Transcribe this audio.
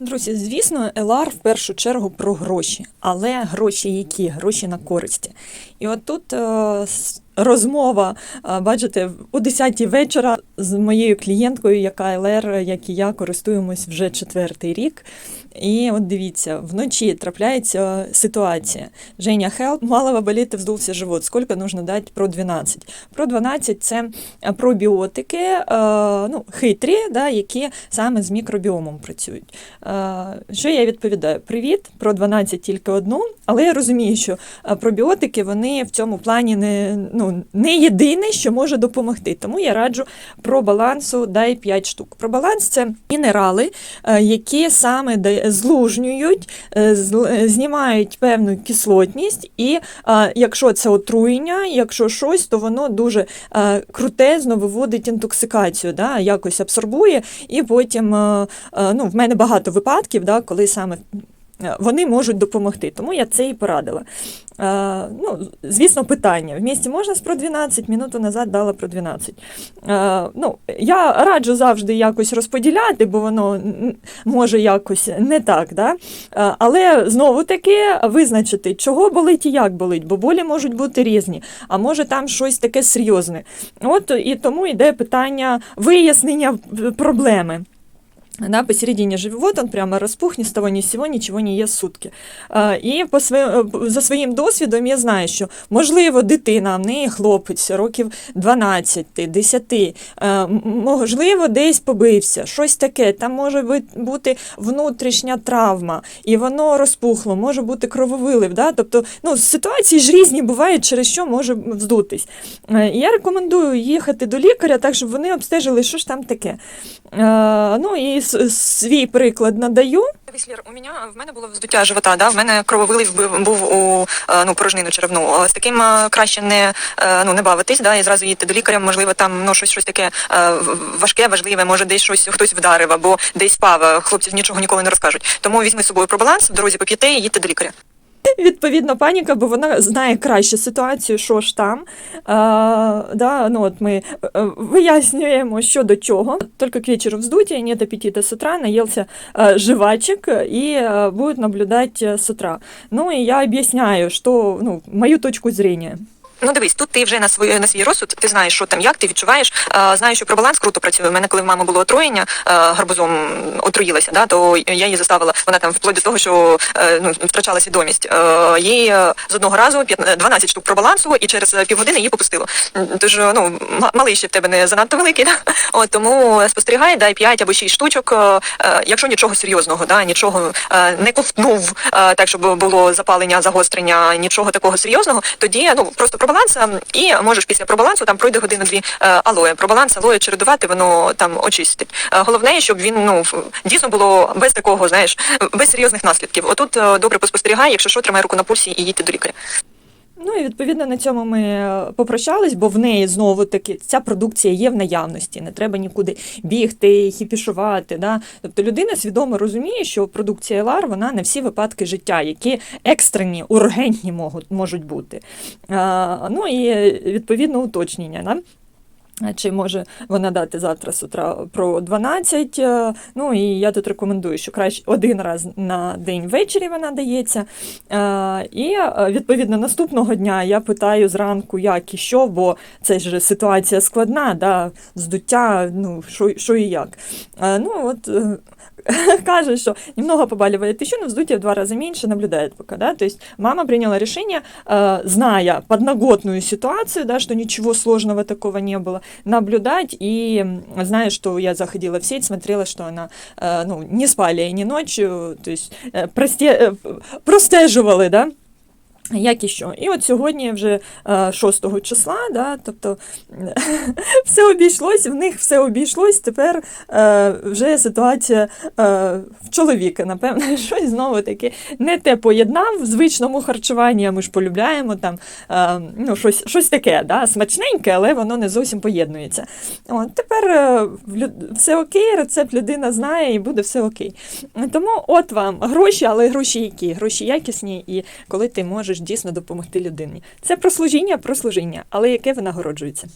Друзі, звісно, Елар в першу чергу про гроші, але гроші які? Гроші на користі. І от тут е, розмова, бачите, о 10 вечора з моєю клієнткою, яка ЛР, як і я, користуємось вже четвертий рік. І от дивіться, вночі трапляється ситуація. Женя, help, мало боліти, вздувся живот. Скільки нужно дати про 12? Про 12 – це пробіотики, е, ну, хитрі, да, які саме з мікробіомом працюють. Е, Що я відповідаю? Привіт, про 12 тільки одну, але я розумію, що е, пробіотики вони в цьому плані не, ну, не єдине, що може допомогти. Тому я раджу про балансу дай 5 штук. Про баланс це мінерали, е, які саме злужнюють, е, е, знімають певну кислотність, і якщо це отруєння, якщо щось, то воно дуже крутезно виводить інтоксикацію, да, якось абсорбує, і потім ну, в мене багато випадків, да, коли саме. Е, Вони можуть допомогти, тому я це і порадила. Е, ну, звісно, питання. В місті можна з про 12, минуту назад дала про 12. Е, ну, я раджу завжди якось розподіляти, бо воно може якось не так. Да? Е, але знову таки визначити, чого болить і як болить, бо болі можуть бути різні, а може там щось таке серйозне. От і тому йде питання вияснення проблеми. Да, посередине живот он прямо розпух, ні з того, ні сього, нічого не є сутки. І по своє, за своїм досвідом я знаю, що можливо дитина, в неї хлопець років 12, 10, е, можливо, десь побився, щось таке. Там може бути внутрішня травма, і воно розпухло, може бути крововилив. Да? Тобто ну, ситуації ж різні бувають, через що може вздутись. Е, я рекомендую їхати до лікаря, так щоб вони обстежили, що ж там таке. Е, Ну і свій приклад надаю. Віслір, у мене в мене було вздуття живота. Да, в мене крововилив був, у е, ну порожнину черевну. Е, З таким е, краще не е, ну не бавитись, да, і зразу їдти до лікаря. Можливо, там ну щось щось таке важке, важливе. Може, десь щось хтось вдарив або десь пав. Хлопців нічого ніколи не розкажуть. Тому візьми з собою про баланс в дорозі поп'єте і їдьте до лікаря. Відповідно, паніка, бо вона знає краще ситуацію, що ж там. А, да, ну, от ми е, вияснюємо, що до чого. Тільки к вечеру вздутие, нет аппетита с утра, наелся э, жвачек и э, будет наблюдать э, с утра. Ну и я объясняю, что, ну, мою точку зрения. Ну дивись, тут ти вже на свій на свій розсуд, ти знаєш, що там, як ти відчуваєш. Е, знаєш, що про баланс круто працює. У мене, коли в мами було отруєння, е, гарбузом отруїлася, да, то я її заставила. Вона там вплоть до того, що е, ну, втрачала свідомість. Е, їй е, з одного разу 15 12 штук пробалансувало, і через півгодини її попустило. Тож, ну, малий ще в тебе не занадто великий, да? От, тому спостерігай, дай 5 або 6 штучок, е, якщо нічого серйозного, да, нічого е, не ковтнув, е, так, щоб було запалення, загострення, нічого такого серйозного, тоді ну, просто про баланс, ем, і можеш після пробалансу там пройде годину-дві е, алоє. Про баланс алоє чередувати, воно там очистить. Е, Головне, щоб він ну, дійсно було без такого, знаєш, без серйозних наслідків. Отут е, добре поспостерігай, якщо що, тримай руку на пульсі і їдьте до лікаря. Ну і відповідно на цьому ми е, попрощались, бо в неї знову таки ця продукція є в наявності. Не треба нікуди бігти, хіпішувати. Да? Тобто людина свідомо розуміє, що продукція лар вона на всі випадки життя, які екстрені, ургентні можуть, бути. А, ну і відповідно уточнення. Да? Чи може вона дати завтра з утра про 12. е, Ну і я тут рекомендую, що краще один раз на день ввечері вона дається. Е, І е, відповідно наступного дня я питаю зранку, як і що, бо це ж ситуація складна, да, здуття, ну що, що і як. Ну от е, каже, что немного побаливает еще, но вздутие в два раза меньше, наблюдает пока, да, то есть мама приняла решение, э, зная подноготную ситуацию, да, что ничего сложного такого не было, наблюдать и м, зная, что я заходила в сеть, смотрела, что она, э, ну, не спали и не ночью, то есть э, просте, э, простеживали, да, як і що. І от сьогодні вже е, 6 числа, да, тобто все обійшлось, в них все обійшлось, тепер е, вже ситуація е, в чоловіка, напевно, щось знову таки не те поєднав в звичному харчуванні, ми ж полюбляємо там е, ну, щось, щось таке, да, смачненьке, але воно не зовсім поєднується. От, тепер е, все окей, рецепт людина знає і буде все окей. Тому от вам гроші, але гроші які? Гроші якісні, і коли ти можеш дійсно допомогти людині. Це про служіння, про служіння, але яке винагороджується.